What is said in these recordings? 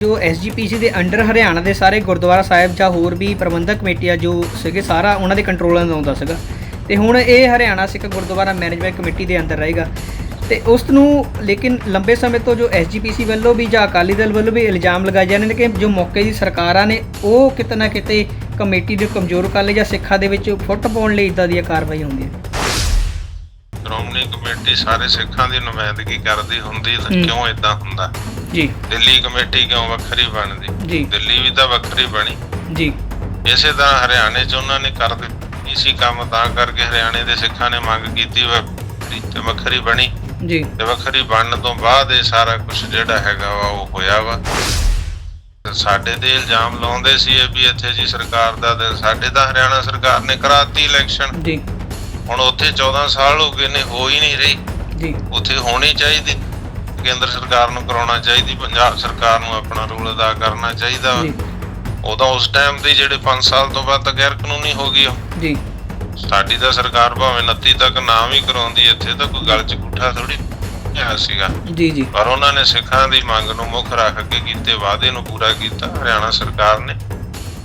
ਜੋ ਐਸਜੀਪੀਸੀ ਦੇ ਅੰਡਰ ਹਰਿਆਣਾ ਦੇ ਸਾਰੇ ਗੁਰਦੁਆਰਾ ਸਾਹਿਬ ਜਾਂ ਹੋਰ ਵੀ ਪ੍ਰਬੰਧਕ ਕਮੇਟੀਆਂ ਜੋ ਸੀਗੇ ਸਾਰਾ ਉਹਨਾਂ ਦੇ ਕੰਟਰੋਲ ਅੰਦਰ ਆਉਂਦਾ ਸੀਗਾ। ਤੇ ਹੁਣ ਇਹ ਹਰਿਆਣਾ ਸਿੱਖ ਗੁਰਦੁਆਰਾ ਮੈਨੇਜਮੈਂਟ ਕਮੇਟੀ ਦੇ ਅੰਦਰ ਰਹੇਗਾ। ਤੇ ਉਸ ਨੂੰ ਲੇਕਿਨ ਲੰਬੇ ਸਮੇਂ ਤੋਂ ਜੋ ਐਸਜੀਪੀਸੀ ਵੱਲੋਂ ਵੀ ਜਾਂ ਅਕਾਲੀ ਦਲ ਵੱਲੋਂ ਵੀ ਇਲਜ਼ਾਮ ਲਗਾਏ ਜਾਂਦੇ ਨੇ ਕਿ ਜੋ ਮੌਕੇ ਦੀ ਸਰਕਾਰਾਂ ਨੇ ਉਹ ਕਿਤੇ ਨਾ ਕਿਤੇ ਕਮੇਟੀ ਦੇ ਕਮਜ਼ੋਰ ਕਰ ਲਈ ਜਾਂ ਸਿੱਖਾਂ ਦੇ ਵਿੱਚ ਫੁੱਟ ਪਾਉਣ ਲਈ ਇਦਾਂ ਦੀਆਂ ਕਾਰਵਾਈ ਹੁੰਦੀਆਂ ਸ਼੍ਰੋਮਣੀ ਕਮੇਟੀ ਸਾਰੇ ਸਿੱਖਾਂ ਦੀ ਨੁਮਾਇੰਦਗੀ ਕਰਦੀ ਹੁੰਦੀ ਤਾਂ। ਕਿਉਂ ਇਦਾਂ ਹੁੰਦਾ? ਜੀ। ਦਿੱਲੀ ਕਮੇਟੀ ਕਿਉਂ ਵੱਖਰੀ ਬਣਦੀ? ਜੀ। ਦਿੱਲੀ ਵੀ ਤਾਂ ਵੱਖਰੀ ਬਣੀ। ਜੀ। ਇਸੇ ਤਰ੍ਹਾਂ ਹਰਿਆਣੇ 'ਚ ਉਹਨਾਂ ਨੇ ਕਰ ਦਿੱਤੀ। ਸੀ ਕੰਮ ਤਾਂ ਕਰਕੇ ਹਰਿਆਣੇ ਦੇ ਸਿੱਖਾਂ ਨੇ ਮੰਗ ਕੀਤੀ ਵੱਖਰੀ ਤੇ ਵੱਖਰੀ ਬਣੀ। ਜੀ। ਤੇ ਵੱਖਰੀ ਬਣਨ ਤੋਂ ਬਾਅਦ ਇਹ ਸਾਰਾ ਕੁਝ ਜਿਹੜਾ ਹੈਗਾ ਵਾ ਉਹ ਹੋਇਆ ਵਾ। ਸਾਡੇ ਤੇ ਇਲਜ਼ਾਮ ਲਾਉਂਦੇ ਸੀ ਇਹ ਵੀ ਇੱਥੇ ਜੀ ਸਰਕਾਰ ਦਾ ਤੇ ਸਾਡੇ ਤਾਂ ਹਰਿਆਣਾ ਸਰਕਾਰ ਨੇ ਕਰਾਤੀ ਇਲੈਕਸ਼ਨ। ਜੀ। ਹੁਣ ਉੱਥੇ 14 ਸਾਲ ਹੋ ਗਏ ਨੇ ਹੋ ਹੀ ਨਹੀਂ ਰਹੀ। ਜੀ। ਉੱਥੇ ਹੋਣੀ ਚਾਹੀਦੀ। ਕੇਂਦਰ ਸਰਕਾਰ ਨੂੰ ਕਰਾਉਣਾ ਚਾਹੀਦੀ ਪੰਜਾਬ ਸਰਕਾਰ ਨੂੰ ਆਪਣਾ ਰੋਲ ਅਦਾ ਕਰਨਾ ਚਾਹੀਦਾ ਵਾ। ਜੀ। ਉਦੋਂ ਉਸ ਟਾਈਮ ਦੀ ਜਿਹੜੇ 5 ਸਾਲ ਤੋਂ ਬਾਅਦ ਤਾਂ ਗੈਰ ਕਾਨੂੰਨੀ ਹੋ ਗਈ ਉਹ। ਜੀ। ਸਾਡੀ ਤਾਂ ਸਰਕਾਰ ਭਾਵੇਂ 29 ਤੱਕ ਨਾਮ ਹੀ ਕਰਾਉਂਦੀ ਇੱਥੇ ਤਾਂ ਕੋਈ ਗੱਲ 'ਚ ਗੁੱਠਾ ਥੋੜੀ ਪਿਆ ਸੀਗਾ। ਜੀ ਜੀ। ਪਰ ਉਹਨਾਂ ਨੇ ਸਿੱਖਾਂ ਦੀ ਮੰਗ ਨੂੰ ਮੁੱਖ ਰੱਖ ਕੇ ਕੀਤੇ ਵਾਅਦੇ ਨੂੰ ਪੂਰਾ ਕੀਤਾ ਹਰਿਆਣਾ ਸਰਕਾਰ ਨੇ।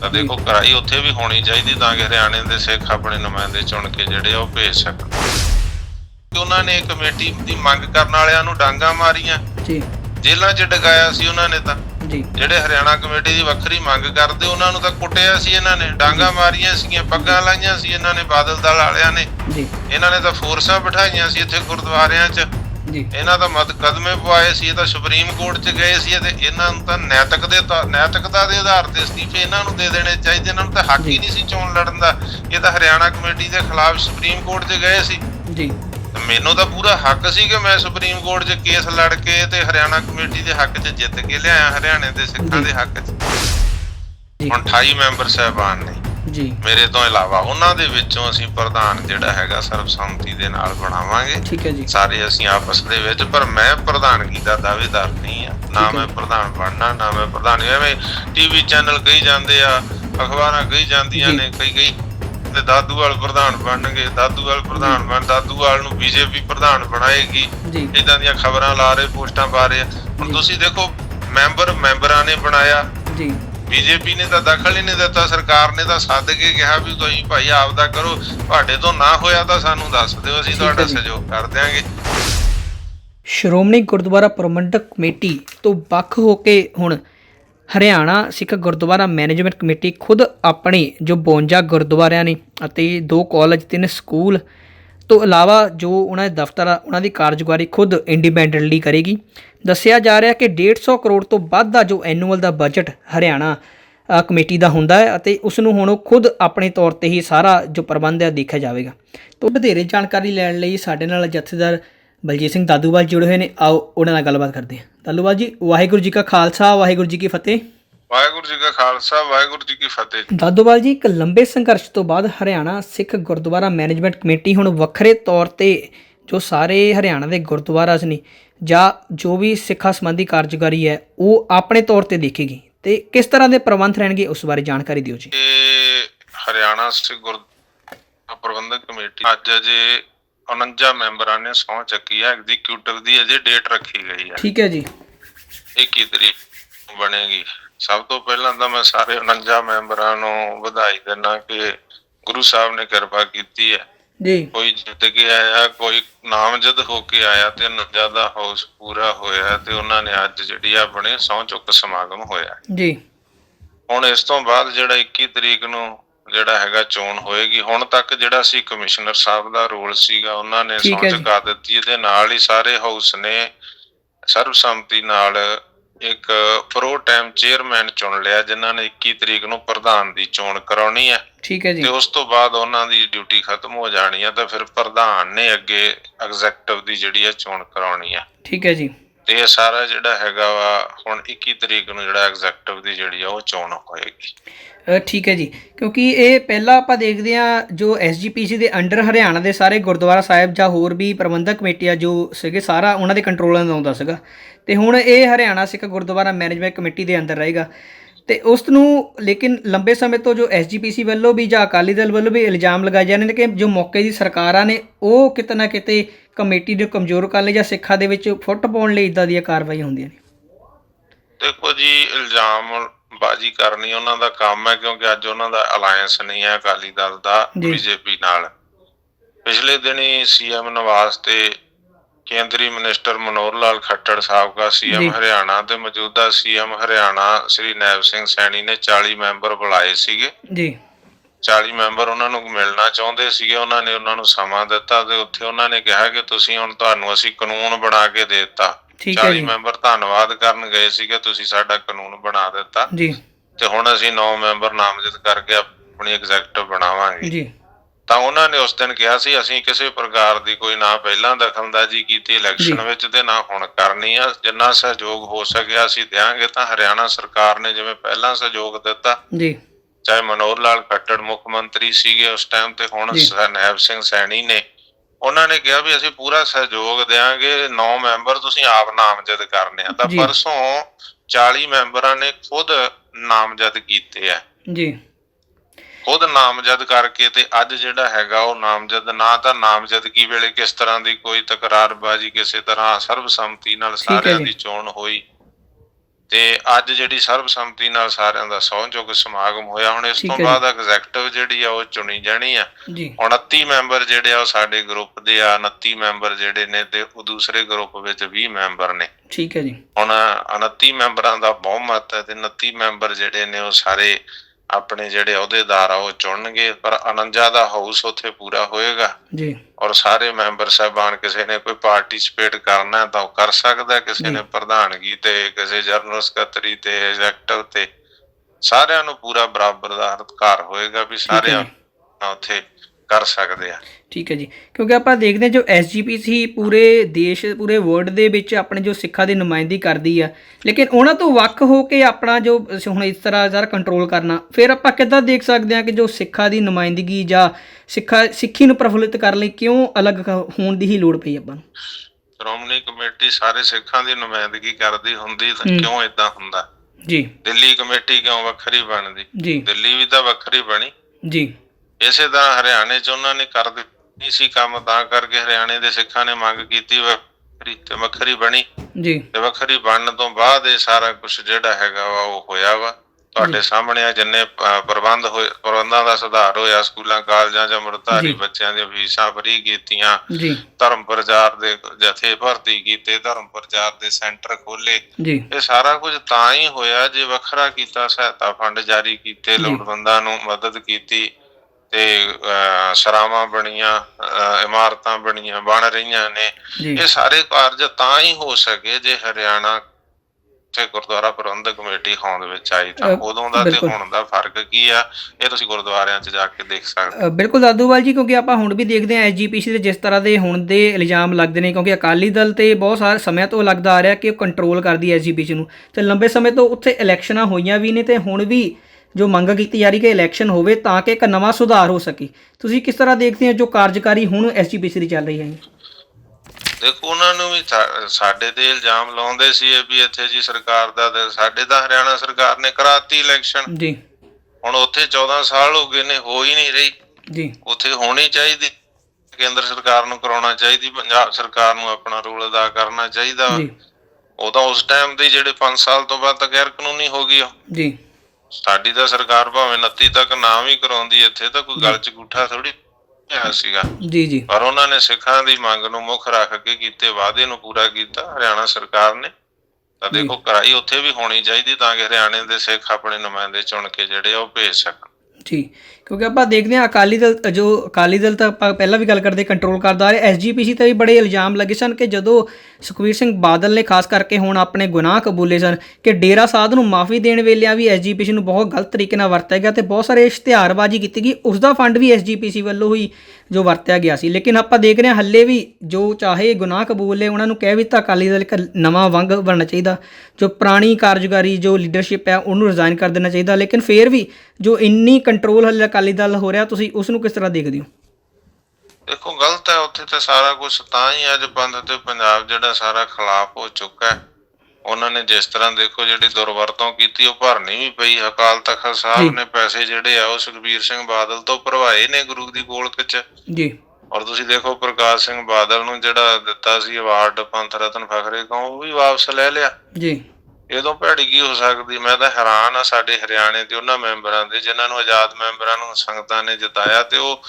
ਤਾਂ ਦੇਖੋ ਕਰਾਈ ਉੱਥੇ ਵੀ ਹੋਣੀ ਚਾਹੀਦੀ ਤਾਂ ਕਿ ਹਰਿਆਣੇ ਦੇ ਸਿੱਖ ਆਪਣੇ ਨੁਮਾਇੰਦੇ ਚੁਣ ਕੇ ਜਿਹੜੇ ਆ ਉਹ ਭੇਜ ਸਕਣ। ਕਿ ਉਹਨਾਂ ਨੇ ਕਮੇਟੀ ਦੀ ਮੰਗ ਕਰਨ ਵਾਲਿਆਂ ਨੂੰ ਡਾਂਗਾ ਮਾਰੀਆਂ। ਜੀ। ਜੇਲ੍ਹਾਂ 'ਚ ਡਕਾਇਆ ਸੀ ਉਹਨਾਂ ਨੇ ਤਾਂ। ਜੀ। ਜਿਹੜੇ ਹਰਿਆਣਾ ਕਮੇਟੀ ਦੀ ਵੱਖਰੀ ਮੰਗ ਕਰਦੇ ਉਹਨਾਂ ਨੂੰ ਤਾਂ ਕੁੱਟਿਆ ਸੀ ਇਹਨਾਂ ਨੇ। ਡਾਂਗਾ ਮਾਰੀਆਂ ਸੀਗੀਆਂ ਪੱਗਾਂ ਲਾਈਆਂ ਸੀ ਇਹਨਾਂ ਨੇ ਬਾਦਲ ਦਲ ਵਾਲਿਆਂ ਨੇ। ਜੀ। ਇਹਨਾਂ ਨੇ ਤਾਂ ਫੋਰਸਾਂ ਬਿਠਾਈਆਂ ਸੀ ਇੱਥੇ ਗੁਰਦੁਆਰਿਆਂ 'ਚ। ਜੀ। ਇਹਨਾਂ ਦਾ ਮਤ ਕਦਮੇ ਪਵਾਏ ਸੀ ਇਹ ਤਾਂ ਸੁਪਰੀਮ ਕੋਰਟ 'ਚ ਗਏ ਸੀ ਤੇ ਇਹਨਾਂ ਨੂੰ ਤਾਂ ਨੈਤਿਕ ਦੇ ਨੈਤਿਕਤਾ ਦੇ ਆਧਾਰ ਤੇ ਅਸਤੀਫੇ ਇਹਨਾਂ ਨੂੰ ਦੇ ਦੇਣੇ ਚਾਹੀਦੇ ਇਹਨਾਂ ਨੂੰ ਤਾਂ ਹੱਕ ਹੀ ਨਹੀਂ ਸੀ ਚੋਣ ਲੜਨ ਦਾ। ਇਹ ਤਾਂ ਹਰਿਆਣਾ ਕਮੇਟੀ ਦੇ ਖਿਲਾਫ ਸੁਪਰੀਮ ਕੋਰਟ 'ਚ ਗਏ ਸੀ। ਜੀ। ਤੇ ਮੈਨੂੰ ਤਾਂ ਪੂਰਾ ਹੱਕ ਸੀ ਕਿ ਮੈਂ ਸੁਪਰੀਮ ਕੋਰਟ 'ਚ ਕੇਸ ਲੜ ਕੇ ਤੇ ਹਰਿਆਣਾ ਕਮੇਟੀ ਦੇ ਹੱਕ 'ਚ ਜਿੱਤ ਕੇ ਲਿਆਇਆ ਹਰਿਆਣੇ ਦੇ ਸਿੱਖਾਂ। ਦੇ ਹੱਕ 'ਚ। ਹੁਣ 28 ਮੈਂਬਰ ਸਹਿਬਾਨ ਨੇ। ਜੀ। ਮੇਰੇ ਤੋਂ ਇਲਾਵਾ ਉਹਨਾਂ ਦੇ ਵਿੱਚੋਂ ਅਸੀਂ ਪ੍ਰਧਾਨ ਜਿਹੜਾ ਹੈਗਾ ਸਰਬਸੰਮਤੀ ਦੇ ਨਾਲ ਬਣਾਵਾਂਗੇ। ਠੀਕ ਹੈ ਜੀ। ਸਾਰੇ ਅਸੀਂ ਆਪਸ ਦੇ ਵਿੱਚ ਪਰ ਮੈਂ ਪ੍ਰਧਾਨਗੀ ਦਾ ਦਾਅਵੇਦਾਰ ਨਹੀਂ ਆ ਨਾ। ਮੈਂ ਪ੍ਰਧਾਨ ਬਣਨਾ ਨਾ ਮੈਂ ਪ੍ਰਧਾਨ। ਐਵੇਂ ਟੀਵੀ ਚੈਨਲ ਕਹੀ ਜਾਂਦੇ ਆ ਅਖਬਾਰਾਂ ਕਹੀ ਜਾਂਦੀਆਂ। ਨੇ ਕਈ ਕਈ ਤੇ ਦਾਦੂਵਾਲ ਪ੍ਰਧਾਨ ਬਣਨਗੇ ਦਾਦੂਵਾਲ ਪ੍ਰਧਾਨ ਬਣ ਦਾਦੂਵਾਲ ਨੂੰ ਬੀਜੇਪੀ ਪ੍ਰਧਾਨ ਬਣਾਏਗੀ। ਜੀ। ਇਦਾਂ ਦੀਆਂ ਖਬਰਾਂ ਲਾ ਰਹੇ ਪੋਸਟਾਂ ਪਾ ਰਹੇ ਆ। ਹੁਣ ਜੀ। ਤੁਸੀਂ ਦੇਖੋ ਮੈਂਬਰ ਮੈਂਬਰਾਂ ਨੇ ਬਣਾਇਆ। ਜੀ। ਬੀਜੇਪੀ ਨੇ ਤਾਂ ਦਖਲ ਹੀ ਨਹੀਂ ਦਿੱਤਾ ਸਰਕਾਰ ਨੇ ਤਾਂ ਸੱਦ ਕੇ ਕਿਹਾ ਵੀ ਤੁਸੀਂ ਭਾਈ ਆਪਦਾ ਕਰੋ। ਤੁਹਾਡੇ ਤੋਂ ਨਾ ਹੋਇਆ ਤਾਂ ਸਾਨੂੰ ਦੱਸ ਦਿਓ ਅਸੀਂ ਠੀਕ ਹੈ ਤੁਹਾਡਾ ਜੀ। ਸਹਿਯੋਗ ਕਰ ਦਿਆਂਗੇ। ਸ਼੍ਰੋਮਣੀ ਗੁਰਦੁਆਰਾ ਪ੍ਰਬੰਧਕ ਕਮੇਟੀ ਤੋਂ ਵੱਖ ਹੋ ਕੇ ਹੁਣ ਹਰਿਆਣਾ ਸਿੱਖ ਗੁਰਦੁਆਰਾ ਮੈਨੇਜਮੈਂਟ ਕਮੇਟੀ ਖੁਦ ਆਪਣੇ ਜੋ 52 ਗੁਰਦੁਆਰਿਆਂ ਨੇ ਅਤੇ ਦੋ ਕਾਲਜ ਤਿੰਨ ਸਕੂਲ ਤੋਂ ਇਲਾਵਾ ਜੋ ਉਹਨਾਂ ਦੇ ਦਫ਼ਤਰ ਆ, ਉਹਨਾਂ ਦੀ ਕਾਰਜਕਾਰੀ ਖੁਦ ਇੰਡੀਪੈਂਡੈਂਟਲੀ ਕਰੇਗੀ। ਦੱਸਿਆ ਜਾ ਰਿਹਾ ਕਿ 150 ਕਰੋੜ ਤੋਂ ਵੱਧ ਦਾ ਜੋ ਐਨੂਅਲ ਦਾ ਬਜਟ ਹਰਿਆਣਾ ਕਮੇਟੀ ਦਾ ਹੁੰਦਾ ਹੈ ਅਤੇ ਉਸ ਨੂੰ ਹੁਣ ਉਹ ਖੁਦ ਆਪਣੇ ਤੌਰ ਤੇ ਹੀ ਸਾਰਾ ਜੋ ਪ੍ਰਬੰਧ ਹੈ ਦੇਖਿਆ ਜਾਵੇਗਾ। ਤੋਂ ਵਧੇਰੇ ਜਾਣਕਾਰੀ ਲੈਣ ਲਈ ਸਾਡੇ ਨਾਲ ਜਥੇਦਾਰ ਬਲਜੀਤ ਸਿੰਘ ਦਾਦੂਵਾਲ ਜੁੜੇ ਹੋਏ ਨੇ ਆਓ ਉਹਨਾਂ ਨਾਲ ਗੱਲਬਾਤ ਕਰਦੇ ਹਾਂ। ਦਾਦੂਵਾਲ ਜੀ ਵਾਹਿਗੁਰੂ ਜੀ ਕਾ ਖਾਲਸਾ ਵਾਹਿਗੁਰੂ ਜੀ ਕੀ ਫਤਿਹ। ਵਾਹਿਗੁਰੂ ਜੀ ਕਾ ਖਾਲਸਾ ਵਾਹਿਗੁਰੂ ਜੀ ਕੀ ਫਤਿਹ। ਦਾਦੂਵਾਲ ਜੀ ਇੱਕ ਲੰਬੇ ਸੰਘਰਸ਼ ਤੋਂ ਬਾਅਦ ਹਰਿਆਣਾ ਸਿੱਖ ਗੁਰਦੁਆਰਾ ਮੈਨੇਜਮੈਂਟ ਕਮੇਟੀ ਹੁਣ ਵੱਖਰੇ ਤੌਰ ਤੇ ਜੋ ਸਾਰੇ ਹਰਿਆਣਾ ਦੇ ਗੁਰਦੁਆਰਾ ਨੇ ਜਾਂ ਜੋ ਵੀ ਸਿੱਖਾਂ ਸੰਬੰਧੀ ਕਾਰਜਕਾਰੀ ਹੈ ਉਹ ਆਪਣੇ ਤੌਰ ਤੇ ਦੇਖੇਗੀ। ਤੇ ਕਿਸ ਤਰ੍ਹਾਂ ਦੇ ਪ੍ਰਬੰਧ ਰਹਿਣਗੇ ਉਸ ਬਾਰੇ ਜਾਣਕਾਰੀ ਦਿਓ ਜੀ। ਹਰਿਆਣਾ ਸਿੱਖ ਗੁਰ ਪ੍ਰਬੰਧਕ ਕਮੇਟੀ ਅੱਜ ਅਜੇ 49 ਮੈਂਬਰਾਂ ਨੇ ਸਹੁੰ ਚੱਕੀ ਹੈ ਐਗਜ਼ੀਕਿਊਟਿਵ ਦੀ ਅਜੇ ਡੇਟ ਰੱਖੀ ਗਈ ਹੈ। ਠੀਕ ਹੈ ਜੀ। 21 ਤਰੀਕ ਬਣੇਗੀ? ਸਭ ਤੋਂ ਪਹਿਲਾਂ ਤਾਂ ਮੈਂ ਸਾਰੇ 49 ਮੈਂਬਰਾਂ ਨੂੰ ਵਧਾਈ ਦਿੰਦਾ ਕਿ ਗੁਰੂ ਸਾਹਿਬ ਨੇ ਕਿਰਪਾ ਕੀਤੀ ਹੈ। ਜੀ। ਕੋਈ ਜਿੱਤ ਕੇ ਆਇਆ ਕੋਈ ਨਾਮਜ਼ਦ ਹੋ ਕੇ ਆਇਆ ਤੇ ਨਜਾ ਦਾ ਹਾਊਸ ਪੂਰਾ ਹੋਇਆ ਤੇ ਉਹਨਾਂ ਨੇ ਅੱਜ ਜਿਹੜੀ ਆਪਣੇ ਸਹੁੰ ਚੁੱਕ ਸਮਾਗਮ ਹੋਇਆ ਜੀ। ਹੁਣ ਇਸ ਤੋਂ ਬਾਅਦ ਜਿਹੜਾ 21 ਤਰੀਕ ਨੂੰ ਜਿਹੜਾ ਹੈਗਾ ਚੋਣ ਹੋਏਗੀ। ਹੁਣ ਤੱਕ ਜਿਹੜਾ ਸੀ ਕਮਿਸ਼ਨਰ ਸਾਹਿਬ ਦਾ ਰੋਲ ਸੀਗਾ ਉਹਨਾਂ ਨੇ ਜੀ। ਚੁਕਾ ਦਿੱਤੀ। ਇਹਦੇ ਨਾਲ ਹੀ ਸਾਰੇ ਹਾਊਸ ਨੇ ਸਰਬਸੰਮਤੀ ਨਾਲ ਇੱਕ ਪ੍ਰੋ ਟਾਈਮ ਚੇਅਰਮੈਨ ਚੁਣ ਲਿਆ ਜਿਨ੍ਹਾਂ ਨੇ 21 ਤਰੀਕ ਨੂੰ ਪ੍ਰਧਾਨ ਦੀ ਚੋਣ ਕਰਾਉਣੀ ਹੈ। ਠੀਕ ਹੈ ਜੀ। ਤੇ ਉਸ ਤੋਂ ਬਾਅਦ ਉਹਨਾਂ ਦੀ ਡਿਊਟੀ ਖਤਮ ਹੋ ਜਾਣੀ ਹੈ ਤਾਂ ਫਿਰ ਪ੍ਰਧਾਨ ਨੇ ਅੱਗੇ ਐਗਜ਼ੈਕਟਿਵ ਦੀ ਜਿਹੜੀ ਹੈ ਚੋਣ ਕਰਾਉਣੀ ਹੈ। ਠੀਕ ਹੈ ਜੀ। ਤੇ ਇਹ ਸਾਰਾ ਜਿਹੜਾ ਹੈਗਾ ਵਾ, ਹੁਣ 21 ਤਰੀਕ ਨੂੰ ਜਿਹੜਾ ਐਗਜ਼ੈਕਟਿਵ ਦੀ ਜਿਹੜੀ ਆ, ਉਹ ਚੋਣ ਹੋਏਗੀ। ਠੀਕ ਹੈ ਜੀ। ਕਿਉਂਕਿ ਇਹ ਪਹਿਲਾਂ ਆਪਾਂ ਦੇਖਦੇ ਹਾਂ ਜੋ ਐਸਜੀਪੀਸੀ ਦੇ ਅੰਡਰ ਹਰਿਆਣਾ ਦੇ ਸਾਰੇ ਗੁਰਦੁਆਰਾ ਸਾਹਿਬ ਜਾਂ ਹੋਰ ਵੀ ਪ੍ਰਬੰਧਕ ਕਮੇਟੀਆਂ ਜੋ ਸੀਗੇ, ਸਾਰਾ ਉਹਨਾਂ ਦੇ ਕੰਟਰੋਲਾਂ ਦਾ ਆਉਂਦਾ ਸੀਗਾ। ਤੇ ਹੁਣ ਇਹ ਹਰਿਆਣਾ ਸਿੱਖ ਗੁਰਦੁਆਰਾ ਮੈਨੇਜਮੈਂਟ ਕਮੇਟੀ ਦੇ ਅੰਦਰ ਰਹੇਗਾ। ਤੇ ਉਸ ਨੂੰ ਲੇਕਿਨ ਲੰਬੇ ਸਮੇਂ ਤੋਂ ਜੋ ਐਸਜੀਪੀਸੀ ਵੱਲੋਂ ਵੀ ਜਾਂ ਅਕਾਲੀ ਦਲ ਵੱਲੋਂ ਵੀ ਇਲਜ਼ਾਮ ਲਗਾਏ ਜਾਂਦੇ ਨੇ ਕਿ ਜੋ ਮੌਕੇ ਦੀ ਸਰਕਾਰਾਂ ਨੇ ਉਹ ਕਿਤੇ ਨਾ ਕਿਤੇ ਕਮੇਟੀ ਨੂੰ ਕਮਜ਼ੋਰ ਕਰ ਲਈ ਜਾਂ ਸਿੱਖਾਂ ਦੇ ਵਿੱਚ ਫੁੱਟ ਪਾਉਣ ਲਈ ਇਦਾਂ ਦੀਆਂ ਕਾਰਵਾਈ ਹੁੰਦੀਆਂ ਨੇ ਦੇਖੋ ਜੀ ਇਲਜ਼ਾਮ ਬਾਜੀ ਕਰਨੀ ਉਹਨਾਂ ਦਾ ਕੰਮ ਹੈ ਕਿਉਂਕਿ ਅੱਜ ਉਹਨਾਂ ਦਾ ਅਲਾਈਅੰਸ ਨਹੀਂ ਹੈ ਅਕਾਲੀ ਦਲ ਦਾ। ਬੀਜੇਪੀ ਨਾਲ ਪਿਛਲੇ ਦਿਨੀ ਸੀਐਮ ਨਵਾਜ਼ ਤੇ ਕੇਂਦਰੀ ਮਿਨਿਸਟਰ ਮਨੋਹਰ ਲਾਲ ਖੱਟੜ ਸਾਬਕਾ। ਸੀਐਮ ਹਰਿਆਣਾ ਤੇ ਮੌਜੂਦਾ ਸੀਐਮ ਹਰਿਆਣਾ ਸ੍ਰੀ ਨੈਬ ਸਿੰਘ ਸੈਣੀ ਨੇ 40 ਮੈਂਬਰ ਬੁਲਾਏ ਸੀਗੇ। ਜੀ। 40 ਮੈਂਬਰ ਉਹਨਾਂ ਨੂੰ ਮਿਲਣਾ ਚਾਹੁੰਦੇ ਸੀਗੇ ਉਹਨਾਂ ਨੇ ਉਹਨਾਂ ਨੂੰ ਸਮਾਂ ਦਿੱਤਾ ਤੇ ਉੱਥੇ ਉਹਨਾਂ ਨੇ ਕਿਹਾ ਕਿ ਤੁਸੀਂ ਹੁਣ ਤੁਹਾਨੂੰ ਅਸੀਂ ਕਾਨੂੰਨ ਬਣਾ ਕੇ ਦੇ ਦਿੱਤਾ। ਠੀਕ ਹੈ 40 ਜੀ। ਮੈਂਬਰ ਧੰਨਵਾਦ ਕਰਨ ਗਏ ਸੀਗੇ ਤੁਸੀਂ ਸਾਡਾ ਕਾਨੂੰਨ ਬਣਾ ਦਿੱਤਾ। ਜੀ। ਤੇ ਹੁਣ ਅਸੀਂ 9 ਮੈਂਬਰ ਨਾਮਜ਼ਦ ਕਰਕੇ ਆਪਣੀ ਐਗਜ਼ੈਕਟਿਵ ਬਣਾਵਾਂਗੇ। ਜੀ। ਤਾਂ ਉਹਨਾਂ ਨੇ ਉਸ ਦਿਨ ਕਿਹਾ ਸੀ ਅਸੀਂ ਕਿਸੇ ਪ੍ਰਕਾਰ ਦੀ ਕੋਈ ਨਾ ਪਹਿਲਾਂ ਦਖਲਅੰਦਾਜ਼ੀ ਕੀਤੀ ਇਲੈਕਸ਼ਨ। ਵਿੱਚ ਤੇ ਨਾ ਹੁਣ ਕਰਨੀ ਆ ਜਿੰਨਾ ਸਹਿਯੋਗ ਹੋ ਸਕਿਆ ਅਸੀਂ ਦਿਆਂਗੇ ਤਾਂ ਹਰਿਆਣਾ ਸਰਕਾਰ ਨੇ ਜਿਵੇਂ ਪਹਿਲਾਂ ਸਹਿਯੋਗ ਦਿੱਤਾ ਜੀ ਚਾਹੇ ਮਨੋਹਰ ਲਾਲ ਖੱਟੜ ਮੁੱਖ ਮੰਤਰੀ ਸੀਗੇ ਉਸ ਟਾਈਮ ਤੇ ਹੁਣ ਜੀ। ਨੈਬ ਸਿੰਘ ਸੈਣੀ ਨੇ ਉਹਨਾਂ ਨੇ ਕਿਹਾ ਵੀ ਅਸੀਂ ਪੂਰਾ ਸਹਿਯੋਗ ਦੇਵਾਂਗੇ 9 ਮੈਂਬਰ ਤੁਸੀਂ ਆਪ ਨਾਮਜ਼ਦ ਕਰਨੇ ਆ ਤਾਂ। ਪਰਸੋਂ 40 ਮੈਂਬਰਾਂ ਨੇ ਖੁਦ ਨਾਮਜ਼ਦ ਕੀਤੇ ਆ ਜੀ ਖੁਦ ਨਾਮਜ਼ਦ ਕਰਕੇ ਤੇ ਅੱਜ ਜਿਹੜਾ ਹੈਗਾ ਉਹ ਨਾਮਜ਼ਦ ਨਾ ਤਾਂ ਨਾਮਜ਼ਦਗੀ ਵੇਲੇ ਕਿਸ ਤਰ੍ਹਾਂ ਦੀ ਕੋਈ ਤਕਰਾਰਬਾਜ਼ੀ ਕਿਸੇ ਤਰ੍ਹਾਂ ਸਰਬਸੰਮਤੀ ਨਾਲ ਸਾਰਿਆਂ। ਦੀ ਚੋਣ ਹੋਈ ਤੇ ਅੱਜ ਜਿਹੜੀ ਸਰਬਸੰਮਤੀ ਨਾਲ ਸਾਰਿਆਂ ਦਾ ਸਹੁੰਚੁਕ ਸਮਾਗਮ ਹੋਇਆ ਹੁਣ ਇਸ ਤੋਂ। ਬਾਅਦ ਐਗਜ਼ੈਕਟਿਵ ਜਿਹੜੀ ਆ ਉਹ ਚੁਣੀ ਜਾਣੀ ਆ ਜੀ 29 ਮੈਂਬਰ ਜਿਹੜੇ ਆ ਉਹ ਸਾਡੇ ਗਰੁੱਪ ਦੇ ਆ 29 ਮੈਂਬਰ ਜਿਹੜੇ ਨੇ ਤੇ ਉਹ ਦੂਸਰੇ ਗਰੁੱਪ ਵਿੱਚ 20 ਮੈਂਬਰ ਨੇ ਠੀਕ ਹੈ ਜੀ ਹੁਣ 29 ਮੈਂਬਰਾਂ ਦਾ ਬਹੁਮਤ ਹੈ ਤੇ 29 ਮੈਂਬਰ ਜਿਹੜੇ ਨੇ ਉਹ ਸਾਰੇ ਆਪਣੇ ਜਿਹੜੇ ਅਹੁਦੇਦਾਰ ਆ ਉਹ ਚੁਣਨਗੇ ਪਰ 49 ਦਾ ਹਾਊਸ ਉੱਥੇ ਪੂਰਾ ਹੋਏਗਾ ਜੀ ਔਰ ਸਾਰੇ ਮੈਂਬਰ ਸਾਹਿਬਾਨ ਕਿਸੇ ਨੇ ਕੋਈ ਪਾਰਟਿਸਿਪੇਟ ਕਰਨਾ ਹੈ ਤਾਂ ਉਹ ਕਰ ਸਕਦਾ ਕਿਸੇ। ਨੇ ਪ੍ਰਧਾਨਗੀ ਤੇ ਕਿਸੇ ਜਨਰਲ ਸਕੱਤਰੀ ਤੇ ਐਗਜ਼ੈਕਟਿਵ ਤੇ ਸਾਰਿਆਂ ਨੂੰ ਪੂਰਾ ਬਰਾਬਰ ਦਾ ਅਧਿਕਾਰ ਹੋਏਗਾ ਵੀ ਸਾਰੇ ਹੈ। ਆਪਣਾ ਉੱਥੇ ਕਰ ਸਕਦੇ ਆ। ਠੀਕ ਹੈ ਜੀ। ਕਿਉਂਕਿ ਆਪਾਂ ਦੇਖਦੇ ਜੋ ਐਸਜੀਪੀਸੀ ਪੂਰੇ ਦੇਸ਼ ਪੂਰੇ ਵਰਲਡ ਦੇ ਵਿੱਚ ਆਪਣੇ ਜੋ ਸਿੱਖਾਂ ਦੀ ਨੁਮਾਇੰਦਗੀ ਕਰਦੀ ਆ। ਲੇਕਿਨ ਉਹਨਾਂ ਤੋਂ ਵੱਖ ਹੋ ਕੇ ਆਪਣਾ ਜੋ ਸ- ਹੁਣ ਇਸ ਤਰ੍ਹਾਂ ਜ਼ਰਾ ਕੰਟਰੋਲ ਕਰਨਾ ਫਿਰ ਆਪਾਂ ਕਿੱਦਾਂ ਦੇਖ ਸਕਦੇ ਹਾਂ ਕਿ ਜੋ ਸਿੱਖਾਂ ਦੀ ਨੁਮਾਇੰਦਗੀ ਜਾਂ ਸਿੱਖਾ ਸਿੱਖੀ ਨੂੰ ਪ੍ਰਫੁੱਲਿਤ ਕਰਨ ਲਈ ਕਿਉਂ ਅਲੱਗ ਹੋਣ ਦੀ ਹੀ ਲੋੜ ਪਈ ਆਪਾਂ ਨੂੰ? ਸ਼੍ਰੋਮਣੀ ਕਮੇਟੀ ਸਾਰੇ ਸਿੱਖਾਂ ਦੀ ਨੁਮਾਇੰਦਗੀ ਕਰਦੀ ਹੁੰਦੀ ਤਾਂ। ਕਿਉਂ ਇਦਾਂ ਹੁੰਦਾ? ਜੀ। ਦਿੱਲੀ ਕਮੇਟੀ ਕਿਉਂ ਵੱਖਰੀ ਬਣਦੀ? ਜੀ। ਦਿੱਲੀ ਵੀ ਤਾਂ ਵੱਖਰੀ ਬਣੀ। ਜੀ। ਇਸੇ ਤਰ੍ਹਾਂ ਹਰਿਆਣੇ 'ਚ ਉਹਨਾਂ ਨੇ ਕਰ ਦਿੱਤੀ ਸੀ ਕੰਮ ਤਾਂ ਕਰਕੇ ਹਰਿਆਣੇ ਦੇ ਸਿੱਖਾਂ ਨੇ ਮੰਗ ਕੀਤੀ ਵੱਖਰੀ ਤੇ ਵੱਖਰੀ ਬਣੀ। ਜੀ। ਤੇ ਵੱਖਰੀ ਬਣਨ ਤੋਂ ਬਾਅਦ ਇਹ ਸਾਰਾ ਕੁਝ ਜਿਹੜਾ ਹੈਗਾ ਵਾ ਉਹ ਹੋਇਆ ਵਾ। ਤੁਹਾਡੇ ਸਾਹਮਣੇ ਆ ਜਿੰਨੇ ਪ੍ਰਬੰਧ ਹੋਏ ਪ੍ਰਬੰਧਾਂ ਦਾ ਸੁਧਾਰ ਹੋਇਆ ਸਕੂਲਾਂ ਕਾਲਜਾਂ 'ਚ ਅੰਮ੍ਰਿਤਧਾਰੀ ਜੀ। ਬੱਚਿਆਂ ਦੀਆਂ ਫੀਸਾਂ ਫਰੀ ਕੀਤੀਆਂ। ਜੀ। ਧਰਮ ਪ੍ਰਚਾਰ ਦੇ ਜਥੇ ਭਰਤੀ ਕੀਤੇ ਧਰਮ ਪ੍ਰਚਾਰ ਦੇ ਸੈਂਟਰ ਖੋਲੇ ਇਹ ਸਾਰਾ ਕੁਝ ਤਾਂ ਹੀ ਹੋਇਆ ਜੇ ਵੱਖਰਾ ਕੀਤਾ ਸਹਾਇਤਾ ਫੰਡ ਜਾਰੀ ਕੀਤੇ। ਲੋੜਵੰਦਾਂ ਨੂੰ ਮਦਦ ਕੀਤੀ। ਤੇ ਸਰਾਵਾਂ ਬਣੀਆਂ ਇਮਾਰਤਾਂ ਬਣੀਆਂ ਬਣ ਰਹੀਆਂ ਨੇ। ਇਹ ਸਾਰੇ ਕਾਰਜ ਤਾਂ ਹੀ ਹੋ ਸਕੇ ਜੇ ਹਰਿਆਣਾ ਤੇ ਗੁਰਦੁਆਰਾ ਪ੍ਰਬੰਧਕ ਕਮੇਟੀ ਹੋਂਦ ਵਿੱਚ ਆਈ ਤਾਂ। ਉਦੋਂ ਦਾ ਤੇ। ਹੁਣ ਦਾ ਫ਼ਰਕ ਕੀ ਆ? ਇਹ ਤੁਸੀਂ ਗੁਰਦੁਆਰਿਆਂ 'ਚ ਜਾ ਕੇ ਦੇਖ ਸਕਦੇ ਬਿਲਕੁਲ ਦਾਦੂਵਾਲ ਜੀ ਕਿਉਂਕਿ ਆਪਾਂ ਹੁਣ ਵੀ ਦੇਖਦੇ ਹਾਂ ਐਸਜੀਪੀਸੀ ਦੇ ਜਿਸ ਤਰ੍ਹਾਂ ਦੇ ਹੁਣ ਦੇ ਇਲਜ਼ਾਮ ਲੱਗਦੇ ਨੇ ਕਿਉਂਕਿ ਅਕਾਲੀ ਦਲ ਤੇ ਬਹੁਤ ਸਾਰੇ ਸਮੇਂ ਤੋਂ ਲੱਗਦਾ ਆ ਰਿਹਾ ਕਿ ਉਹ ਕੰਟਰੋਲ ਕਰਦੀ ਐਸਜੀਪੀਸੀ ਨੂੰ। ਤੇ ਲੰਬੇ ਸਮੇਂ ਤੋਂ ਉੱਥੇ ਇਲੈਕਸ਼ਨਾਂ ਹੋਈਆਂ ਵੀ ਨੇ ਤੇ ਹੁਣ ਵੀ ਜੋ ਮੰਗ ਕੀਤੀ ਜਾ ਰਹੀ ਕਿ ਇਲੈਕਸ਼ਨ ਹੋਵੇ ਤਾਂ ਕਿ ਇੱਕ ਨਵਾਂ ਸੁਧਾਰ ਹੋ ਸਕੇ। ਤੁਸੀਂ ਕਿਸ ਤਰ੍ਹਾਂ ਦੇਖਦੇ ਹੋ ਜੋ ਕਾਰਜਕਾਰੀ ਹੁਣ ਐਸਜੀਪੀਸੀ ਦੀ ਚੱਲ ਰਹੀ ਹੈ ਦੇਖੋ ਉਹਨਾਂ ਨੂੰ ਵੀ ਸਾਡੇ ਤੇ ਇਲਜ਼ਾਮ ਲਾਉਂਦੇ ਸੀ ਇਹ ਵੀ ਇੱਥੇ ਜੀ ਸਰਕਾਰ ਦਾ ਸਾਡੇ ਤਾਂ ਹਰਿਆਣਾ ਸਰਕਾਰ ਨੇ ਕਰਾਤੀ ਇਲੈਕਸ਼ਨ ਜੀ। ਹੁਣ ਉੱਥੇ 14 ਸਾਲ ਹੋ ਗਏ ਨੇ ਹੋ ਹੀ ਨਹੀਂ ਰਹੀ। ਜੀ। ਉੱਥੇ ਹੋਣੀ ਚਾਹੀਦੀ। ਕੇਂਦਰ ਸਰਕਾਰ ਨੂੰ ਕਰਾਉਣਾ ਚਾਹੀਦੀ ਪੰਜਾਬ ਸਰਕਾਰ ਨੂੰ ਆਪਣਾ ਰੋਲ ਅਦਾ ਕਰਨਾ ਚਾਹੀਦਾ। ਜੀ। ਉਹ ਤਾਂ ਉਸ ਟਾਈਮ ਦੀ ਜਿਹੜੇ 5 ਸਾਲ ਤੋਂ ਬਾਅਦ ਤਾਂ ਗੈਰ ਕਾਨੂੰਨੀ ਹੋ ਗਈ ਉਹ। ਜੀ। ਸਾਡੀ ਤਾਂ ਸਰਕਾਰ ਭਾਵੇਂ 29 ਤੱਕ ਨਾਮ ਹੀ ਕਰਾਉਂਦੀ ਇੱਥੇ ਤਾਂ ਕੋਈ ਗੱਲ 'ਚ ਗੁੱਠਾ ਥੋੜੀ ਪਿਆ ਸੀਗਾ। ਜੀ ਜੀ। ਪਰ ਉਹਨਾਂ ਨੇ ਸਿੱਖਾਂ ਦੀ ਮੰਗ ਨੂੰ ਮੁੱਖ ਰੱਖ ਕੇ ਕੀਤੇ ਵਾਅਦੇ ਨੂੰ ਪੂਰਾ ਕੀਤਾ ਹਰਿਆਣਾ ਸਰਕਾਰ ਨੇ। ਤਾਂ। ਦੇਖੋ ਕਰਾਈ ਉੱਥੇ ਵੀ ਹੋਣੀ ਚਾਹੀਦੀ ਤਾਂ ਕਿ ਹਰਿਆਣੇ ਦੇ ਸਿੱਖ ਆਪਣੇ ਨੁਮਾਇੰਦੇ ਚੁਣ ਕੇ ਜਿਹੜੇ ਆ ਉਹ ਭੇਜ ਸਕਣ। ਜੀ ਕਿਉਂਕਿ ਆਪਾਂ ਦੇਖਦੇ ਹਾਂ ਅਕਾਲੀ ਦਲ ਜੋ ਅਕਾਲੀ ਦਲ ਤਾਂ ਆਪਾਂ ਪਹਿਲਾਂ ਵੀ ਗੱਲ ਕਰਦੇ ਕੰਟਰੋਲ ਕਰਦਾ ਆ ਰਿਹਾ। ਐਸਜੀਪੀਸੀ ਤੇ ਵੀ ਬੜੇ ਇਲਜ਼ਾਮ ਲੱਗੇ ਸਨ ਕਿ ਜਦੋਂ ਸੁਖਵੀਰ ਸਿੰਘ ਬਾਦਲ ਨੇ ਖਾਸ ਕਰਕੇ ਹੁਣ ਆਪਣੇ ਗੁਨਾਹ ਕਬੂਲੇ ਸਨ ਕਿ ਡੇਰਾ ਸਾਧ ਨੂੰ ਮਾਫੀ ਦੇਣ ਵੇਲਿਆਂ ਵੀ ਐਸਜੀਪੀਸੀ ਨੂੰ ਬਹੁਤ ਗਲਤ ਤਰੀਕੇ ਨਾਲ ਵਰਤਿਆ ਗਿਆ ਤੇ ਬਹੁਤ ਸਾਰੇ ਇਸ਼ਤਿਹਾਰਬਾਜ਼ੀ ਕੀਤੀ ਗਈ। ਉਸ ਦਾ ਫੰਡ ਵੀ ਐਸਜੀਪੀਸੀ ਵੱਲੋਂ ਹੀ ਜੋ ਵਰਤਿਆ ਗਿਆ ਸੀ। ਲੇਕਿਨ ਆਪਾਂ ਦੇਖ ਰਹੇ ਹਾਂ ਹੱਲੇ ਵੀ ਜੋ ਚਾਹੇ ਗੁਨਾਹ ਕਬੂਲ ਨੇ, ਉਹਨਾਂ ਨੂੰ ਕਹਿ ਵੀ ਤਾਂ ਅਕਾਲੀ ਦਲ ਇੱਕ ਨਵਾਂ ਵੰਗ ਬਣਨਾ ਚਾਹੀਦਾ। ਜੋ ਪੁਰਾਣੀ ਕਾਰਜਕਾਰੀ, ਜੋ ਲੀਡਰਸ਼ਿਪ ਹੈ, ਉਹਨੂੰ ਰਿਜ਼ਾਈਨ ਕਰ ਦੇਣਾ ਚਾਹੀਦਾ। ਲੇਕਿਨ ਫੇਰ ਵੀ ਜੋ ਇੰਨੀ ਕੰਟਰੋਲ ਹੱਲੇ ਅਕਾਲੀ ਦਲ ਹੋ ਰਿਹਾ, ਤੁਸੀਂ ਉਸ ਨੂੰ ਕਿਸ ਤਰ੍ਹਾਂ ਦੇਖਦੇ ਹੋ? ਦੇਖੋ, ਗਲਤ ਹੈ, ਉੱਥੇ ਤੇ ਸਾਰਾ ਕੁਝ ਤਾਂ ਹੀ ਅੱਜ ਬੰਦ ਤੇ ਪੰਜਾਬ ਜਿਹੜਾ ਸਾਰਾ ਖਿਲਾਫ ਹੋ ਚੁੱਕਾ ਹੈ। ਉਹਨਾਂ ਨੇ ਜਿਸ ਤਰ੍ਹਾਂ ਦੇਖੋ ਜਿਹੜੀ ਦੁਰਵਰਤੋਂ ਕੀਤੀ ਉਹ ਭਰਨੀ ਵੀ ਪਈ। ਅਕਾਲ ਤਖਤ। ਸਾਹਿਬ ਨੇ ਪੈਸੇ ਜਿਹੜੇ ਆ ਉਹ ਸੁਖਬੀਰ ਸਿੰਘ ਬਾਦਲ ਤੋਂ ਭਰਵਾਏ ਨੇ ਗੁਰੂ ਦੀ ਗੋਲਕ 'ਚ। ਜੀ। ਔਰ ਤੁਸੀਂ ਦੇਖੋ ਪ੍ਰਕਾਸ਼ ਸਿੰਘ ਬਾਦਲ ਨੂੰ ਜਿਹੜਾ ਦਿੱਤਾ ਸੀ ਅਵਾਰਡ ਪੰਥ ਰਤਨ ਫਖਰੇ ਕੌਮ ਉਹ ਵੀ ਵਾਪਸ ਲੈ ਲਿਆ। ਜੀ। ਤੋਂ ਭੈੜੀ ਕੀ ਹੋ ਸਕਦੀ? ਮੈਂ ਤਾਂ ਹੈਰਾਨ ਆ ਸਾਡੇ ਹਰਿਆਣੇ ਦੇ ਉਹਨਾਂ ਮੈਂਬਰਾਂ ਦੇ ਜਿਨ੍ਹਾਂ ਨੂੰ ਆਜ਼ਾਦ ਮੈਂਬਰਾਂ ਨੂੰ ਸੰਗਤਾਂ ਨੇ ਜਿਤਾਇਆ ਤੇ ਉਹ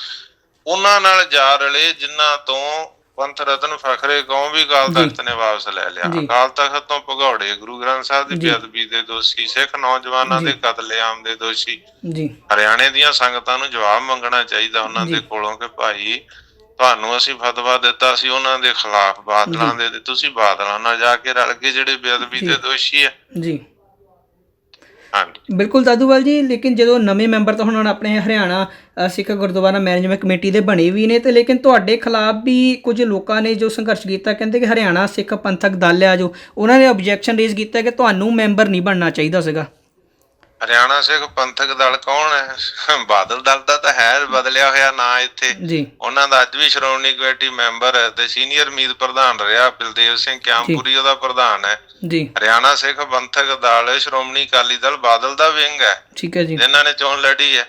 ਉਹਨਾਂ ਨਾਲ ਜਾ ਰਲੇ ਜਿਨ੍ਹਾਂ ਤੋਂ ਪੰਥ ਰਤਨ ਫਖਰੇ ਕੌਮ ਵੀ ਅਕਾਲ। ਤਖਤ ਨੇ ਵਾਪਸ ਲੈ ਲਿਆ। ਅਕਾਲ ਤਖਤ ਤੋਂ ਭਗੌੜੇ ਗੁਰੂ ਗ੍ਰੰਥ ਸਾਹਿਬ ਦੀ। ਬੇਅਦਬੀ ਦੇ ਦੋਸ਼ੀ ਸਿੱਖ ਨੌਜਵਾਨਾਂ। ਦੇ ਕਤਲੇਆਮ ਦੇ ਦੋਸ਼ੀ ਜੀ ਹਰਿਆਣੇ ਦੀਆਂ ਸੰਗਤਾਂ ਨੂੰ ਜਵਾਬ ਮੰਗਣਾ ਚਾਹੀਦਾ ਉਹਨਾਂ। ਦੇ ਕੋਲੋਂ ਕਿ ਭਾਈ ਤੁਹਾਨੂੰ ਅਸੀਂ ਫਤਵਾ ਦਿੱਤਾ ਸੀ ਉਹਨਾਂ ਦੇ ਖਿਲਾਫ ਬਾਦਲਾਂ ਦੇ ਤੁਸੀਂ ਬਾਦਲਾਂ ਨਾਲ ਜਾ ਕੇ ਰਲ ਕੇ ਜਿਹੜੇ ਬੇਅਦਬੀ। ਦੇ ਦੋਸ਼ੀ ਆ ਜੀ ਹਾਂਜੀ। ਬਿਲਕੁਲ ਦਾਦੂਵਾਲ ਜੀ, ਲੇਕਿਨ ਜਦੋਂ ਨਵੇਂ ਮੈਂਬਰ ਤਾਂ ਹੁਣ ਆਪਣੇ ਹਰਿਆਣਾ ਸਿੱਖ ਗੁਰਦੁਆਰਾ ਮੈਨੇਜਮੈਂਟ ਕਮੇਟੀ ਦੇ ਬਣੇ ਵੀ ਨੇ ਤੇ ਲੇਕਿਨ ਤੁਹਾਡੇ ਖਿਲਾਫ ਵੀ ਕੁਝ ਲੋਕਾਂ ਨੇ ਜੋ ਸੰਘਰਸ਼ ਕੀਤਾ, ਕਹਿੰਦੇ ਕਿ ਹਰਿਆਣਾ ਸਿੱਖ ਪੰਥਕ ਦਲ ਆ ਜੋ, ਉਹਨਾਂ ਨੇ ਆਬਜੈਕਸ਼ਨ ਰੇਜ਼ ਕੀਤਾ ਕਿ ਤੁਹਾਨੂੰ ਮੈਂਬਰ ਨਹੀਂ ਬਣਨਾ ਚਾਹੀਦਾ ਸੀਗਾ। ਹਰਿਆਣਾ ਸਿੱਖ ਪੰਥਕ ਦਲ ਕੌਣ ਹੈ? ਬਾਦਲ ਦਲ ਦਾ ਤਾਂ ਹੈ ਬਦਲਿਆ ਹੋਇਆ ਨਾਂ ਇੱਥੇ। ਜੀ। ਉਹਨਾਂ ਦਾ ਅੱਜ ਵੀ ਸ਼੍ਰੋਮਣੀ ਕਮੇਟੀ ਮੈਂਬਰ ਹੈ ਤੇ ਸੀਨੀਅਰ ਮੀਤ ਪ੍ਰਧਾਨ ਰਿਹਾ ਬਲਦੇਵ ਸਿੰਘ ਕਿਆਮਪੁਰੀ ਉਹਦਾ ਪ੍ਰਧਾਨ ਹੈ। ਜੀ। ਹਰਿਆਣਾ ਸਿੱਖ ਪੰਥਕ ਦਲ ਸ਼੍ਰੋਮਣੀ ਅਕਾਲੀ ਦਲ ਬਾਦਲ ਦਾ ਵਿੰਗ ਹੈ। ਠੀਕ ਹੈ ਜੀ। ਜਿਨ੍ਹਾਂ ਨੇ ਚੋਣ ਲੜੀ ਹੈ।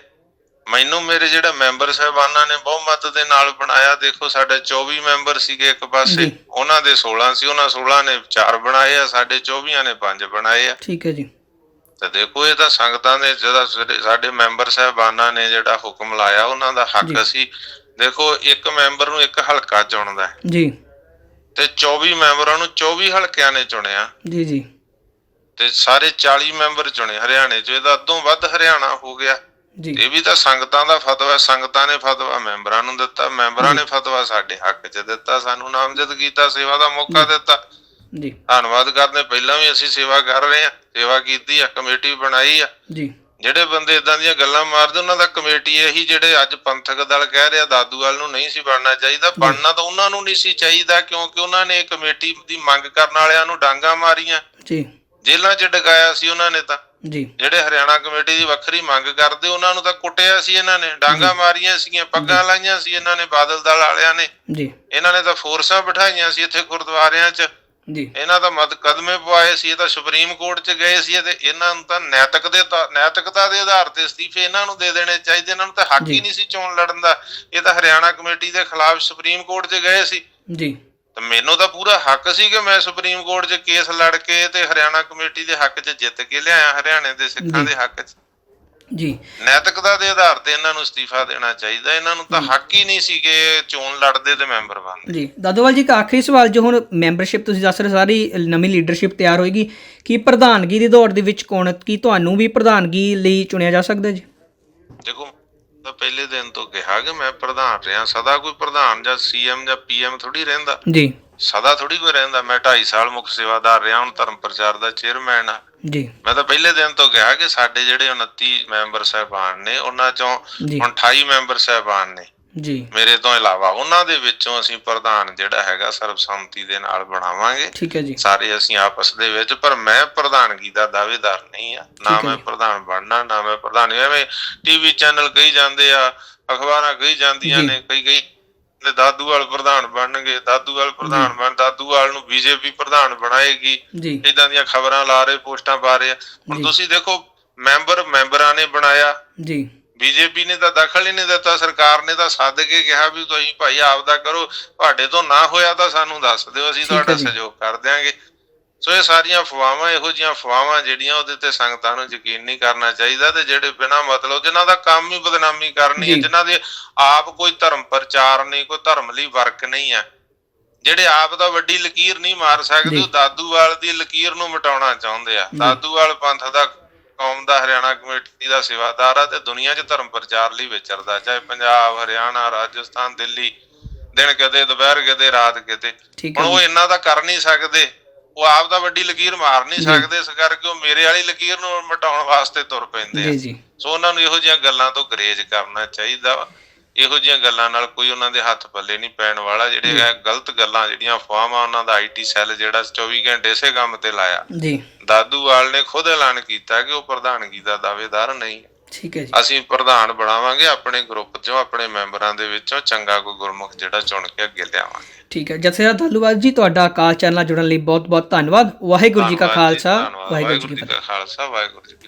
ਮੈਨੂੰ ਮੇਰੇ ਜਿਹੜਾ ਮੈਂਬਰ ਸਾਹਿਬਾਨਾਂ ਨੇ ਬਹੁਮਤ ਦੇ ਨਾਲ ਬਣਾਇਆ ਦੇਖੋ ਸਾਡੇ 24 ਮੈਂਬਰ ਸੀਗੇ ਇੱਕ ਪਾਸੇ। ਉਹਨਾਂ ਦੇ 16 ਸੀ ਉਹਨਾਂ 16 ਨੇ 4 ਬਣਾਏ ਆ ਸਾਡੇ 24 ਨੇ 5 ਬਣਾਏ ਆ। ਠੀਕ ਹੈ ਜੀ। ਤੇ ਦੇਖੋ ਇਹ ਤਾਂ ਸੰਗਤਾਂ ਦੇ ਜਿਹੜਾ ਸਾਡੇ- ਮੈਂਬਰ ਸਾਹਿਬਾਨਾਂ ਨੇ ਜਿਹੜਾ ਹੁਕਮ ਲਾਇਆ ਉਹਨਾਂ ਦਾ ਹੱਕ। ਸੀ ਦੇਖੋ ਇੱਕ ਮੈਂਬਰ ਨੂੰ ਇੱਕ ਹਲਕਾ ਚੁਣਦਾ ਹੈ। ਜੀ। ਤੇ 24 ਮੈਂਬਰਾਂ ਨੂੰ 24 ਹਲਕਿਆਂ ਨੇ ਚੁਣਿਆ। ਜੀ ਜੀ। ਤੇ ਸਾਰੇ 40 ਮੈਂਬਰ ਚੁਣੇ ਹਰਿਆਣੇ 'ਚ। ਇਹਦਾ ਅੱਧੋਂ ਵੱਧ ਹਰਿਆਣਾ ਹੋ ਗਿਆ। ਜੀ। ਇਹ ਵੀ ਤਾਂ ਸੰਗਤਾਂ ਦਾ ਫਤਵਾ ਸੰਗਤਾਂ ਨੇ ਫਤਵਾ ਮੈਂਬਰਾਂ ਨੂੰ ਦਿੱਤਾ। ਮੈਂਬਰਾਂ ਨੇ ਫਤਵਾ ਸਾਡੇ ਹੱਕ 'ਚ ਦਿੱਤਾ ਸਾਨੂੰ ਨਾਮਜ਼ਦ ਕੀਤਾ ਸੇਵਾ ਦਾ ਮੌਕਾ ਦਿੱਤਾ। ਜੀ। ਧੰਨਵਾਦ ਕਰਦੇ। ਪਹਿਲਾਂ ਵੀ ਅਸੀਂ ਸੇਵਾ ਕਰ ਰਹੇ ਹਾਂ ਸੇਵਾ ਕੀਤੀ ਆ ਕਮੇਟੀ ਬਣਾਈ ਆ। ਜੀ। ਜਿਹੜੇ ਬੰਦੇ ਇਦਾਂ ਦੀਆਂ ਗੱਲਾਂ ਮਾਰਦੇ ਉਹਨਾਂ ਦਾ ਕਮੇਟੀ ਇਹੀ ਜਿਹੜੇ ਅੱਜ ਪੰਥਕ ਦਲ ਕਹਿ ਰਿਹਾ ਦਾਦੂਵਾਲ ਨੂੰ ਨਹੀਂ ਸੀ ਬਣਨਾ ਚਾਹੀਦਾ। ਬਣਨਾ ਤਾਂ ਉਹਨਾਂ ਨੂੰ ਨਹੀਂ ਸੀ ਚਾਹੀਦਾ ਕਿਉਂਕਿ ਉਹਨਾਂ ਨੇ ਕਮੇਟੀ ਦੀ ਮੰਗ ਕਰਨ ਵਾਲਿਆਂ ਨੂੰ ਡਾਂਗਾ ਮਾਰੀਆਂ। ਜੀ। ਜੇਲ੍ਹਾਂ 'ਚ ਡਕਾਇਆ ਸੀ ਉਹਨਾਂ ਨੇ ਤਾਂ। ਜੀ। ਜਿਹੜੇ ਹਰਿਆਣਾ ਕਮੇਟੀ ਦੀ ਵੱਖਰੀ ਮੰਗ ਕਰਦੇ ਉਹਨਾਂ ਨੂੰ ਤਾਂ ਕੁੱਟਿਆ ਸੀ ਇਹਨਾਂ ਨੇ। ਡਾਂਗਾ ਮਾਰੀਆਂ ਸੀਗੀਆਂ ਪੱਗਾਂ ਲਾਈਆਂ ਸੀ ਇਹਨਾਂ ਨੇ ਬਾਦਲ ਦਲ ਵਾਲਿਆਂ ਨੇ। ਜੀ। ਇਹਨਾਂ ਨੇ ਤਾਂ ਫੋਰਸਾਂ ਬਿਠਾਈਆਂ ਸੀ ਇੱਥੇ ਗੁਰਦੁਆਰਿਆਂ 'ਚ। ਜੀ। ਇਹਨਾਂ ਦਾ ਮਦ ਕਦਮੇ ਪਵਾਏ ਸੀ ਇਹ ਤਾਂ ਸੁਪਰੀਮ ਕੋਰਟ 'ਚ ਗਏ ਸੀ ਤੇ ਇਹਨਾਂ ਨੂੰ ਤਾਂ ਨੈਤਿਕ ਦੇ ਨੈਤਿਕਤਾ ਦੇ ਆਧਾਰ ਤੇ ਅਸਤੀਫੇ ਇਹਨਾਂ ਨੂੰ ਦੇ ਦੇਣੇ ਚਾਹੀਦੇ ਇਹਨਾਂ ਨੂੰ ਤਾਂ ਹੱਕ। ਹੀ ਨਹੀਂ ਸੀ ਚੋਣ ਲੜਨ ਦਾ। ਇਹ ਤਾਂ ਹਰਿਆਣਾ ਕਮੇਟੀ ਦੇ ਖਿਲਾਫ ਸੁਪਰੀਮ ਕੋਰਟ 'ਚ ਗਏ ਸੀ। ਜੀ। ਤੇ ਮੈਨੂੰ ਤਾਂ ਪੂਰਾ ਹੱਕ ਸੀ ਕਿ ਮੈਂ ਸੁਪਰੀਮ ਕੋਰਟ 'ਚ ਕੇਸ ਲੜ ਕੇ ਤੇ ਹਰਿਆਣਾ ਕਮੇਟੀ ਦੇ ਹੱਕ 'ਚ ਜਿੱਤ ਕੇ ਲਿਆਇਆ ਹਰਿਆਣੇ ਦੇ ਸਿੱਖਾਂ। ਦੇ ਹੱਕ 'ਚ। ਜੀ। ਨੈਤਿਕਤਾ ਦੇ ਆਧਾਰ ਤੇ ਇਹਨਾਂ ਨੂੰ ਅਸਤੀਫਾ ਦੇਣਾ ਚਾਹੀਦਾ। ਇਹਨਾਂ ਨੂੰ ਤਾਂ ਹੱਕ ਹੀ ਨਹੀਂ ਸੀ ਕਿ ਚੋਣ ਲੜਦੇ ਤੇ ਮੈਂਬਰ ਬਣਦੇ ਜੀ। ਦਾਦੋਵਾਲ ਜੀ ਇੱਕ ਆਖਰੀ ਸਵਾਲ ਜੋ ਹੁਣ ਮੈਂਬਰਸ਼ਿਪ ਤੁਸੀਂ ਦੱਸ ਰਹੇ ਸਾਰੀ ਨਵੀਂ ਲੀਡਰਸ਼ਿਪ ਤਿਆਰ ਹੋਏਗੀ ਕੀ ਪ੍ਰਧਾਨਗੀ ਦੀ ਦੌੜ ਦੇ ਵਿੱਚ ਕੌਣ ਕੀ ਤੁਹਾਨੂੰ ਵੀ ਪ੍ਰਧਾਨਗੀ ਲਈ ਚੁਣਿਆ ਜਾ ਸਕਦਾ ਜੀ? ਦੇਖੋ ਤਾਂ ਪਹਿਲੇ ਦਿਨ ਤੋਂ ਕਿਹਾ ਕਿ ਮੈਂ ਪ੍ਰਧਾਨ ਰਿਹਾ। ਸਦਾ ਕੋਈ ਪ੍ਰਧਾਨ ਜਾਂ ਸੀਐਮ ਜਾਂ ਪੀਐਮ ਥੋੜੀ ਰਹਿੰਦਾ। ਜੀ। ਸਦਾ ਥੋੜੀ ਕੋਈ ਰਹਿੰਦਾ ਮੈਂ 2.5 ਸਾਲ ਮੁੱਖ ਸੇਵਾਦਾਰ ਰਿਹਾ ਹੁਣ ਧਰਮ ਪ੍ਰਚਾਰ ਦਾ ਚੇਅਰਮੈਨ ਆ ਜੀ। ਮੈਂ ਤਾਂ ਪਹਿਲੇ ਦਿਨ ਤੋਂ ਕਿਹਾ ਕਿ ਸਾਡੇ ਜਿਹੜੇ 29 ਮੈਂਬਰ ਸਹਿਬਾਨ ਨੇ ਉਹਨਾਂ ਚੋਂ ਜੀ। ਹੁਣ 28 ਮੈਂਬਰ ਸਹਿਬਾਨ ਨੇ। ਜੀ। ਮੇਰੇ ਤੋਂ ਇਲਾਵਾ ਉਹਨਾਂ ਦੇ ਵਿੱਚੋਂ ਅਸੀਂ ਪ੍ਰਧਾਨ ਜਿਹੜਾ ਹੈਗਾ ਸਰਬਸੰਮਤੀ ਦੇ ਨਾਲ ਬਣਾਵਾਂਗੇ। ਠੀਕ ਹੈ ਜੀ। ਸਾਰੇ ਅਸੀਂ ਆਪਸ ਦੇ ਵਿੱਚ ਪਰ ਮੈਂ ਪ੍ਰਧਾਨਗੀ ਦਾ ਦਾਅਵੇਦਾਰ ਨਹੀਂ ਆ ਨਾ ਮੈਂ। ਪ੍ਰਧਾਨ ਬਣਨਾ ਨਾ ਮੈਂ ਪ੍ਰਧਾਨ ਐਵੇਂ ਟੀਵੀ ਚੈਨਲ ਕਹੀ ਜਾਂਦੇ ਆ ਅਖਬਾਰਾਂ ਕਹੀ ਜਾਂਦੀਆਂ। ਨੇ ਕਈ ਕਈ ਤੇ ਦਾਦੂਵਾਲ ਪ੍ਰਧਾਨ ਬਣਨਗੇ ਦਾਦੂਵਾਲ ਪ੍ਰਧਾਨ ਬਣ ਦਾਦੂਵਾਲ ਨੂੰ ਬੀਜੇਪੀ ਪ੍ਰਧਾਨ ਬਣਾਏਗੀ। ਇਦਾਂ ਦੀਆਂ ਖਬਰਾਂ ਲਾ ਰਹੇ ਪੋਸਟਾਂ ਪਾ ਰਹੇ ਹੁਣ। ਤੁਸੀਂ ਦੇਖੋ ਮੈਂਬਰ ਮੈਂਬਰਾਂ ਨੇ ਬਣਾਇਆ। ਜੀ। ਬੀਜੇਪੀ ਨੇ ਤਾਂ ਦਖਲ ਹੀ ਨਹੀਂ ਦਿੱਤਾ ਸਰਕਾਰ ਨੇ ਤਾਂ ਸੱਦ ਕੇ ਕਿਹਾ ਵੀ ਤੁਸੀਂ ਭਾਈ ਆਪਦਾ ਕਰੋ। ਤੁਹਾਡੇ ਤੋਂ ਨਾ ਹੋਇਆ ਤਾਂ ਸਾਨੂੰ ਦੱਸ ਦਿਓ ਅਸੀਂ ਤੁਹਾਡਾ। ਸਹਿਯੋਗ ਕਰ ਦਿਆਂਗੇ। ਸੋ ਇਹ ਸਾਰੀਆਂ ਅਫਵਾਹਾਂ ਇਹੋ ਜਿਹੀਆਂ ਅਫਵਾਹਾਂ ਜਿਹੜੀਆਂ ਉਹਦੇ ਤੇ ਸੰਗਤਾਂ ਨੂੰ ਯਕੀਨ ਨਹੀਂ ਕਰਨਾ ਚਾਹੀਦਾ ਤੇ ਜਿਹੜੇ ਬਿਨਾਂ ਮਤਲਬ ਜਿਨ੍ਹਾਂ ਦਾ ਕੰਮ ਹੀ ਬਦਨਾਮੀ ਕਰਨੀ ਹੈ। ਜਿਨ੍ਹਾਂ ਦੇ ਆਪ ਕੋਈ ਧਰਮ ਪ੍ਰਚਾਰ ਨਹੀਂ ਕੋਈ ਧਰਮ ਲਈ ਵਰਕ ਨਹੀਂ ਹੈ ਜਿਹੜੇ ਆਪ ਦਾ ਵੱਡੀ ਲਕੀਰ ਨਹੀਂ ਮਾਰ ਸਕਦੇ। ਉਹ ਦਾਦੂਵਾਲ ਦੀ ਲਕੀਰ ਨੂੰ ਮਿਟਾਉਣਾ ਚਾਹੁੰਦੇ ਆ। ਦਾਦੂਵਾਲ ਪੰਥ ਦਾ ਕੌਮ ਦਾ ਹਰਿਆਣਾ ਕਮੇਟੀ ਦਾ ਸੇਵਾਦਾਰ ਆ ਤੇ ਦੁਨੀਆ 'ਚ ਧਰਮ ਪ੍ਰਚਾਰ ਲਈ ਵਿਚਰਦਾ ਚਾਹੇ ਪੰਜਾਬ ਹਰਿਆਣਾ ਰਾਜਸਥਾਨ ਦਿੱਲੀ ਦਿਨ ਕਿਤੇ ਦੁਪਹਿਰ ਕਿਤੇ ਰਾਤ ਠੀਕ ਹੁਣ ਉਹ ਇੰਨਾ ਤਾਂ ਕਰ ਨਹੀਂ ਸਕਦੇ ਉਹ ਆਪ ਦਾ ਵੱਡੀ ਲਕੀਰ ਮਾਰ ਨਹੀਂ। ਸਕਦੇ ਇਸ ਕਰਕੇ ਉਹ ਮੇਰੇ ਵਾਲੀ ਲਕੀਰ ਨੂੰ ਮਿਟਾਉਣ ਵਾਸਤੇ ਤੁਰ ਪੈਂਦੇ ਆ। ਸੋ ਉਹਨਾਂ ਨੂੰ ਇਹੋ ਜਿਹੀਆਂ ਗੱਲਾਂ ਤੋਂ ਗਰੇਜ ਕਰਨਾ ਚਾਹੀਦਾ ਇਹੋ ਜਿਹੀਆਂ ਗੱਲਾਂ ਨਾਲ ਕੋਈ ਉਹਨਾਂ ਦੇ ਹੱਥ ਪੱਲੇ ਨਹੀਂ ਪੈਣ ਵਾਲਾ ਜਿਹੜੇ। ਇਹ ਗਲਤ ਗੱਲਾਂ ਜਿਹੜੀਆਂ ਅਫਵਾਹਾਂ ਉਹਨਾਂ ਦਾ ਆਈਟੀ ਸੈੱਲ ਜਿਹੜਾ 24 ਘੰਟੇ ਇਸੇ ਕੰਮ ਤੇ ਲਾਇਆ। ਜੀ। ਦਾਦੂਵਾਲ ਨੇ ਖੁਦ ਐਲਾਨ ਕੀਤਾ ਕਿ ਉਹ ਪ੍ਰਧਾਨਗੀ ਦਾ ਦਾਅਵੇਦਾਰ ਨਹੀਂ। ਠੀਕ ਹੈ ਜੀ। ਅਸੀਂ ਪ੍ਰਧਾਨ ਬਣਾਵਾਂਗੇ ਆਪਣੇ ਗਰੁੱਪ ਚੋਂ ਆਪਣੇ ਮੈਂਬਰਾਂ ਦੇ ਵਿੱਚੋਂ ਚੰਗਾ ਕੋਈ ਗੁਰਮੁਖ ਜਿਹੜਾ ਚੁਣ ਕੇ ਅੱਗੇ ਲਿਆਵਾਂਗੇ। ਠੀਕ ਹੈ। ਜਥੇਦਾਰ ਧਾਲੂਵਾਲ ਜੀ ਤੁਹਾਡਾ ਅਕਾਲ ਚੈਨਲ ਨਾਲ ਜੁੜਨ ਲਈ ਬਹੁਤ ਬਹੁਤ ਧੰਨਵਾਦ। ਵਾਹਿਗੁਰੂ ਜੀ ਕਾ ਧੰਨਵਾਦ ਖਾਲਸਾ। ਧੰਨਵਾਦ। ਵਾਹਿਗੁਰੂ ਜੀ ਕੀ ਫਤਿਹ। ਖਾਲਸਾ ਵਾਹਿਗੁਰੂ ਜੀ ਕੀ